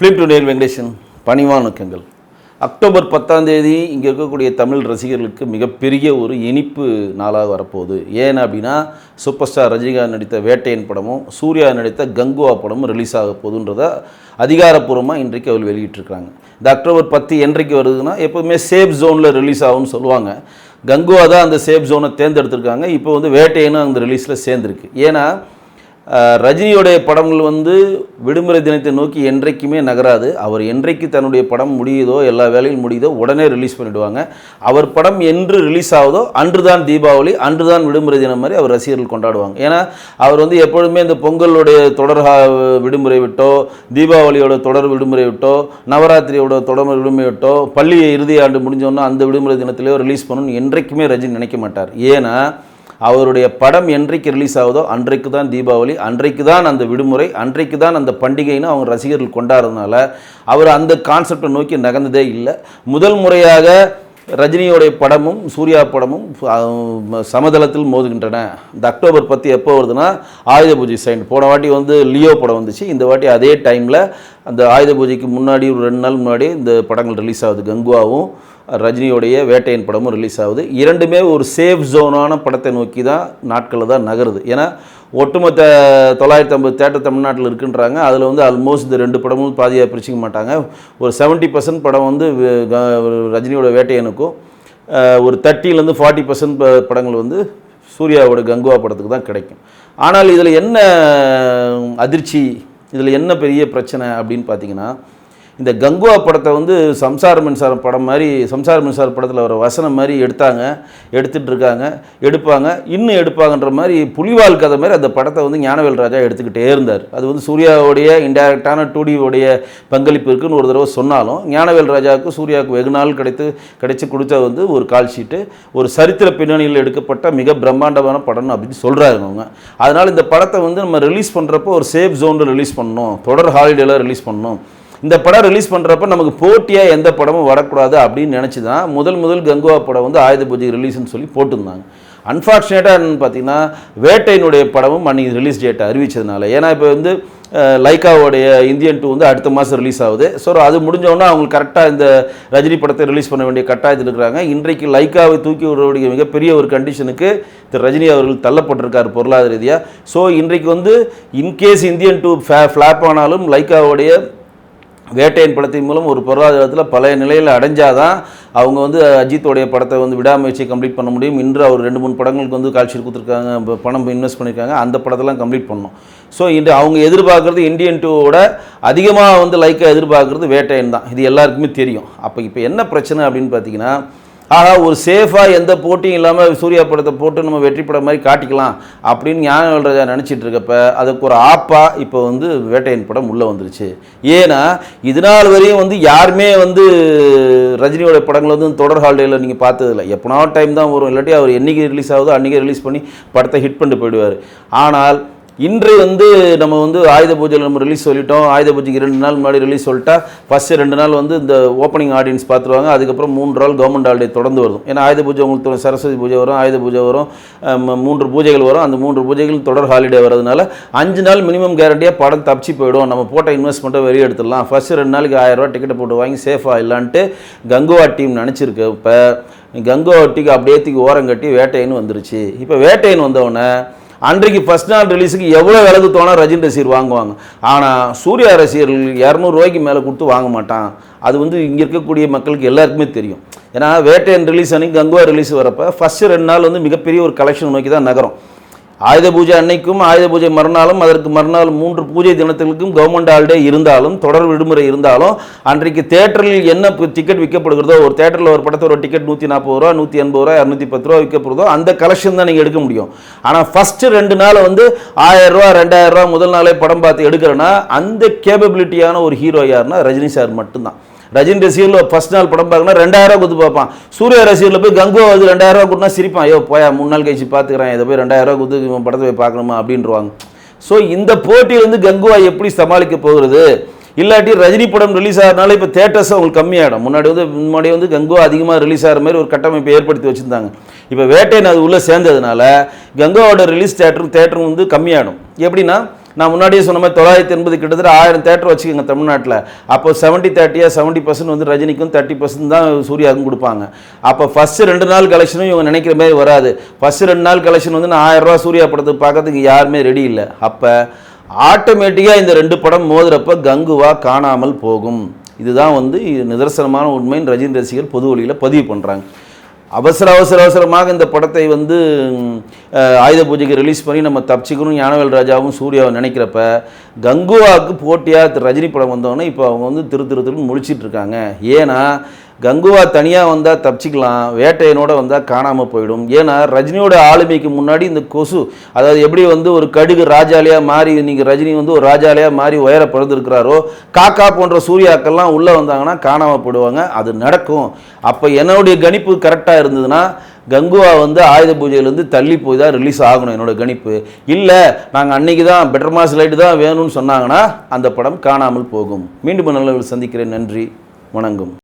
Film today நேர் பணிவானுக்கங்கள் October பத்தாம் தேதி இங்கே இருக்கக்கூடிய தமிழ் ரசிகர்களுக்கு மிகப்பெரிய ஒரு இனிப்பு நாளாக வரப்போகுது. ஏன் அப்படின்னா சூப்பர் ஸ்டார் ரஜினிகாந்த் நடித்த வேட்டையன் படமும் சூர்யா நடித்த கங்குவா படமும் ரிலீஸ் ஆக போகுதுன்றத அதிகாரப்பூர்வமாக இன்றைக்கு அவர் வெளியிட்டிருக்கிறாங்க. இந்த அக்டோபர் பத்து என்றைக்கு வருதுன்னா எப்போதுமே சேஃப் ஜோனில் ரிலீஸ் ஆகும்னு சொல்லுவாங்க. கங்குவா தான் அந்த சேஃப் ஜோனை தேர்ந்தெடுத்திருக்காங்க. இப்போ வந்து வேட்டையனும் அந்த ரிலீஸில் சேர்ந்துருக்கு. ஏன்னா ரஜினியுடைய படங்கள் வந்து விடுமுறை தினத்தை நோக்கி என்றைக்குமே நகராது. அவர் என்றைக்கு தன்னுடைய படம் முடியுதோ எல்லா வேலையும் முடியுதோ உடனே ரிலீஸ் பண்ணிவிடுவாங்க அவர் படம் என்று ரிலீஸ் ஆகுதோ அன்று தான் தீபாவளி அன்று தான் விடுமுறை தினம் மாதிரி அவர் ரசிகர்கள் கொண்டாடுவாங்க. ஏன்னா அவர் வந்து எப்பொழுதுமே இந்த பொங்கலுடைய தொடர் ஹா- விடுமுறை விட்டோ தீபாவளியோட தொடர் விடுமுறை விட்டோ நவராத்திரியோட தொடர் விடுமுறை விட்டோ பள்ளி இறுதி ஆண்டு முடிஞ்சோன்னா அந்த விடுமுறை தினத்திலேயோ ரிலீஸ் பண்ணணும்னு என்றைக்குமே ரஜினி நினைக்க மாட்டார். ஏன்னா அவருடைய படம் என்றைக்கு ரிலீஸ் ஆகுதோ அன்றைக்கு தான் தீபாவளி அன்றைக்கு தான் அந்த விடுமுறை அன்றைக்கு தான் அந்த பண்டிகைன்னு அவங்க ரசிகர்கள் கொண்டாடுறதுனால அவர் அந்த கான்செப்டை நோக்கி நகர்ந்ததே இல்லை. முதல் முறையாக ரஜினியோடைய படமும் சூர்யா படமும் சமதளத்தில் மோதுகின்றன. இந்த அக்டோபர் பத்து எப்போ வருதுன்னா ஆயுத பூஜை சைன் போன வாட்டி வந்து லியோ படம் வந்துச்சு. இந்த வாட்டி அதே டைமில் அந்த ஆயுத பூஜைக்கு முன்னாடி ஒரு ரெண்டு நாள் முன்னாடி இந்த படங்கள் ரிலீஸ் ஆகுது. கங்குவாவும் ரஜினியோடைய வேட்டையன் படமும் ரிலீஸ் ஆகுது. இரண்டுமே ஒரு சேஃப் ஜோனான படத்தை நோக்கி தான் நாட்களில் தான் நகருது. ஏன்னா ஒட்டுமொத்த தொள்ளாயிரத்தி ஐம்பது தேட்டர் தமிழ்நாட்டில் இருக்குன்றாங்க. அதில் வந்து ஆல்மோஸ்ட் இந்த ரெண்டு படமும் பாதியாக பிரிச்சுக்க மாட்டாங்க. ஒரு 70% பர்சன்ட் படம் வந்து க- ரஜினியோட வேட்டையனுக்கும் ஒரு தேர்ட்டிலேருந்து ஃபார்ட்டி பர்சன்ட் படங்கள் வந்து சூர்யாவோட கங்குவா படத்துக்கு தான் கிடைக்கும். ஆனால் இதில் என்ன அதிர்ச்சி இதில் என்ன பெரிய பிரச்சனை அப்படின்னு பார்த்தீங்கன்னா இந்த கங்குவா படத்தை வந்து சம்சார மின்சாரம் படம் மாதிரி சம்சார மின்சார படத்தில் வர வசனம் மாதிரி எடுத்தாங்க எடுத்துகிட்டு இருக்காங்க எடுப்பாங்க. இன்னும் எடுப்பாங்கன்ற மாதிரி புலிவால் கதை மாதிரி அந்த படத்தை வந்து ஞானவேல் ராஜா எடுத்துக்கிட்டே இருந்தார். அது வந்து சூர்யாவுடைய இன்டைரக்டான டூடியோடைய பங்களிப்பு இருக்குன்னு ஒரு தடவை சொன்னாலும் ஞானவேல் ராஜாவுக்கு சூர்யாவுக்கு வெகு நாள் கிடைத்து கிடைச்சி கொடுத்த வந்து ஒரு கால் ஷீட்டு ஒரு சரித்திர பின்னணியில் எடுக்கப்பட்ட மிக பிரம்மாண்டமான படம் அப்படின்னு சொல்கிறாங்க அவங்க. அதனால் இந்த படத்தை வந்து நம்ம ரிலீஸ் பண்ணுறப்போ ஒரு சேஃப் ஜோனில் ரிலீஸ் பண்ணணும். தொடர் ஹாலிடேல ரிலீஸ் பண்ணணும். இந்த படம் ரிலீஸ் பண்ணுறப்ப நமக்கு போட்டியாக எந்த படமும் வரக்கூடாது அப்படின்னு நினச்சி தான் முதல் முதல் கங்குவா படம் வந்து ஆயுத பூஜை ரிலீஸ்னு சொல்லி போட்டிருந்தாங்க. அன்ஃபார்ச்சுனேட்டாக என்னென்னு பார்த்தீங்கன்னா வேட்டையினுடைய படமும் அன்றைக்கி ரிலீஸ் டேட்டை அறிவித்ததுனால ஏன்னா இப்போ வந்து லைக்காவோடைய இந்தியன் டூ வந்து அடுத்த மாதம் ரிலீஸ் ஆகுது. ஸோ அது முடிஞ்சோடனே அவங்க கரெக்டாக இந்த ரஜினி படத்தை ரிலீஸ் பண்ண வேண்டிய கட்டாயத்தில் இருக்கிறாங்க. இன்றைக்கு லைக்காவை தூக்கி விடக்கூடிய மிகப்பெரிய ஒரு கண்டிஷனுக்கு திரு ரஜினி அவர்கள் தள்ளப்பட்டிருக்கார் பொருளாதார ரீதியாக ஸோ இன்றைக்கு வந்து இன்கேஸ் இந்தியன் டூ ஃபே ஃப்ளாப் ஆனாலும் லைக்காவுடைய வேட்டையின் படத்தின் மூலம் ஒரு பொருளாதாரத்தில் பழைய நிலையில் அடைஞ்சாதான் அவங்க வந்து அஜித்தோடைய படத்தை வந்து விடாமுயற்சியை கம்ப்ளீட் பண்ண முடியும். இன்று அவர் ரெண்டு மூணு படங்களுக்கு வந்து கால்ஷீட் கொடுத்துருக்காங்க பணம் இன்வெஸ்ட் பண்ணியிருக்காங்க. அந்த படத்தெல்லாம் கம்ப்ளீட் பண்ணணும். ஸோ இன்று அவங்க எதிர்பார்க்குறது இந்தியன் டூவோட அதிகமாக வந்து லைக்காக எதிர்பார்க்குறது வேட்டையன் தான். இது எல்லாருக்குமே தெரியும். அப்போ இப்போ என்ன பிரச்சனை அப்படின்னு பார்த்தீங்கன்னா ஆனால் ஒரு சேஃபாக எந்த போட்டியும் இல்லாமல் சூர்யா படத்தை போட்டு நம்ம வெற்றி படம் மாதிரி காட்டிக்கலாம் அப்படின்னு ஞான ராஜா நினச்சிட்டு இருக்கப்ப அதுக்கு ஒரு ஆப்பாக இப்போ வந்து வேட்டையன் படம் உள்ளே வந்துருச்சு. ஏன்னா இது நாள் வரையும் வந்து யாருமே வந்து ரஜினியோட படங்கள் வந்து தொடர் ஹாலிடேயில் நீங்கள் பார்த்ததில்ல. எப்போனா டைம் தான் வரும். இல்லாட்டி அவர் என்றைக்கு ரிலீஸ் ஆகுதோ அன்றைக்கி ரிலீஸ் பண்ணி படத்தை ஹிட் பண்ணிட்டு போயிடுவார். ஆனால் இன்று வந்து நம்ம வந்து ஆயுத பூஜையில் நம்ம ரிலீஸ் சொல்லிட்டோம். ஆயுத பூஜைக்கு ரெண்டு நாள் முன்னாடி ரிலீஸ் சொல்லிட்டா ஃபஸ்ட்டு ரெண்டு நாள் வந்து இந்த ஓப்பனிங் ஆடியன்ஸ் பார்த்துருவாங்க. அதுக்கப்புறம் மூன்று நாள் கவர்மெண்ட் ஹாலிடே தொடர்ந்து வரும் ஏன்னா ஆயுத பூஜை உங்களுக்கு சரஸ்வதி பூஜை வரும் ஆயுத பூஜை வரும் மூன்று பூஜைகள் வரும். அந்த மூன்று பூஜைகள் தொடர் ஹாலிடே வரதுனால அஞ்சு நாள் மினிமம் கேரண்டியாக படம் தப்பிச்சு போயிடும். நம்ம போட்ட இன்வெஸ்ட்மெண்ட்டை வெளியே எடுத்துடலாம். ஃபஸ்ட்டு ரெண்டு நாளைக்கு ஆயிரம் ரூபாய் டிக்கெட்டை போட்டு வாங்கி சேஃபாக இல்லான்ட்டு கங்குவா டீம் நினச்சிருக்கு. இப்போ கங்குவா டீக்கு அப்படியே ஓரம் கட்டி வேட்டைன்னு வந்துருச்சு. இப்போ வேட்டைன்னு வந்தவுடனே அன்றைக்கு ஃபஸ்ட் நாள் ரிலீஸுக்கு எவ்வளோ விலகு தோணால் ரஜினி ரசிகர் வாங்குவாங்க. ஆனால் சூர்யா ரசிகர்கள் இரநூறுவாய்க்கு மேலே கொடுத்து வாங்க மாட்டான். அது வந்து இங்கே இருக்கக்கூடிய மக்களுக்கு எல்லாருக்குமே தெரியும். ஏன்னா வேட்டையன் ரிலீஸ் அன்னைக்கு கங்குவா ரிலீஸ் வரப்போ ஃபஸ்ட்டு ரெண்டு நாள் வந்து மிகப்பெரிய ஒரு கலெக்ஷன் நோக்கி தான் நகரும். ஆயுத பூஜை அன்னைக்கும் ஆயுத பூஜை மறுநாளும் அதற்கு மறுநாள் மூன்று பூஜை தினத்திற்கும் கவர்மெண்ட் ஹாலிடே இருந்தாலும் தொடர் விடுமுறை இருந்தாலும் அன்றைக்கு தேட்டரில் என்ன டிக்கெட் விற்கப்படுகிறதோ ஒரு தேட்டரில் ஒரு படத்தோட டிக்கெட் நூற்றி நாற்பது ரூபா நூற்றி எண்பது ரூபா இரநூத்தி பத்து ரூபா விற்கப்படுறதோ அந்த கலெக்ஷன் தான் நீங்கள் எடுக்க முடியும். ஆனால் ஃபஸ்ட்டு ரெண்டு நாள் வந்து ஆயிரம் ரூபா முதல் நாளே படம் பார்த்து எடுக்கிறேன்னா அந்த கேபபிலிட்டியான ஒரு ஹீரோ யாருன்னா ரஜினி சார் மட்டும்தான். ரஜினி ரசிகர்ல ஃபர்ஸ்ட் நாள் படம் பார்க்கணும் ரெண்டாயிரம் ரூபா கொடுத்து பார்ப்பான். சூரிய ரசிகர்ல போய் கங்கோ வந்து ரெண்டாயிரம் ரூபா கொடுத்தா சிரிப்பான். ஐயோ போயா மூணு நாள் கழிச்சு பார்த்துக்கிறேன் இதை போய் ரெண்டாயிரம் ரூபா கொடுத்து இவன் படத்தை போய் பார்க்கணுமா அப்படின்றவாங்க ஸோ இந்த போட்டியிலேருந்து கங்குவா எப்படி சமாளிக்க போகிறது? இல்லாட்டி ரஜினி படம் ரிலீஸ் ஆகிறனால இப்போ தேட்டர்ஸ் அவங்களுக்கு கம்மியாகிடும் முன்னாடி வந்து முன்னாடி வந்து கங்குவா அதிகமாக ரிலீஸ் ஆகிற மாதிரி ஒரு கட்டமைப்பை ஏற்படுத்தி வச்சுருந்தாங்க. இப்போ வேட்டையன் அது உள்ளே சேர்ந்ததுனால கங்குவாவோட ரிலீஸ் தேட்டரும் தேட்டரும் வந்து கம்மியாகிடும் எப்படின்னா நான் முன்னாடியே சொன்ன மாதிரி தொள்ளாயிரத்தி எண்பது கிட்டத்தட்ட ஆயிரம் தேட்டர் வச்சுக்கோங்க தமிழ்நாட்டில். அப்போ செவன்ட்டி தேர்ட்டியாக செவன்ட்டி பர்சன்ட் வந்து ரஜினிக்கும் தேர்ட்டி பர்சன்ட் தான் சூர்யாவுக்கும் கொடுப்பாங்க. அப்போ ஃபஸ்ட்டு ரெண்டு நாள் கலெக்ஷனும் இவங்க நினைக்கிற மாதிரி வராது. ஃபஸ்ட்டு ரெண்டு நாள் கலெக்ஷன் வந்து நான் ஆயிரம் ரூபா சூர்யா படத்தை பார்க்கறதுக்கு யாருமே ரெடி இல்லை. அப்போ ஆட்டோமேட்டிக்காக இந்த ரெண்டு படம் மோதுறப்ப கங்குவா காணாமல் போகும். இதுதான் வந்து இது நிதர்சனமான உண்மைன்னு ரஜினி ரசிகர் பொது வழியில் பதிவு பண்ணுறாங்க அவசர அவசர அவசரமாக இந்த படத்தை வந்து ஆயுத பூஜைக்கு ரிலீஸ் பண்ணி நம்ம தப்பிச்சிக்கணும் ஞானவேல் ராஜாவும் சூர்யாவும் நினைக்கிறப்ப கங்குவாவுக்கு போட்டியாக ரஜினி படம் வந்தோடனே இப்போ அவங்க வந்து திரு திரு திருன்னு முடிச்சிட்ருக்காங்க ஏன்னா கங்குவா தனியாக வந்தால் தப்பிச்சிக்கலாம் வேட்டையனோட வந்தால் காணாமல் போயிடும். ஏன்னா ரஜினியோட ஆளுமைக்கு முன்னாடி இந்த கொசு அதாவது எப்படி வந்து ஒரு கடுகு ராஜாலியாக மாறி நீங்கள் ரஜினி வந்து ஒரு ராஜாலியாக மாறி உயர பிறந்திருக்கிறாரோ காக்கா போன்ற சூர்யாக்கள்லாம் உள்ளே வந்தாங்கன்னா காணாமல் போயிடுவாங்க அது நடக்கும். அப்போ என்னுடைய கணிப்பு கரெக்டாக இருந்ததுன்னா கங்குவா வந்து ஆயுத பூஜையிலேருந்து தள்ளி போய் தான் ரிலீஸ் ஆகணும் என்னோட கணிப்பு. இல்லை நாங்கள் அன்னைக்கு தான் பெட்டர் மாஸ் லைட்டு தான் வேணும்னு சொன்னாங்கன்னா அந்த படம் காணாமல் போகும். மீண்டும் நல்லவர்கள் சந்திக்கிறேன். நன்றி. வணங்கும்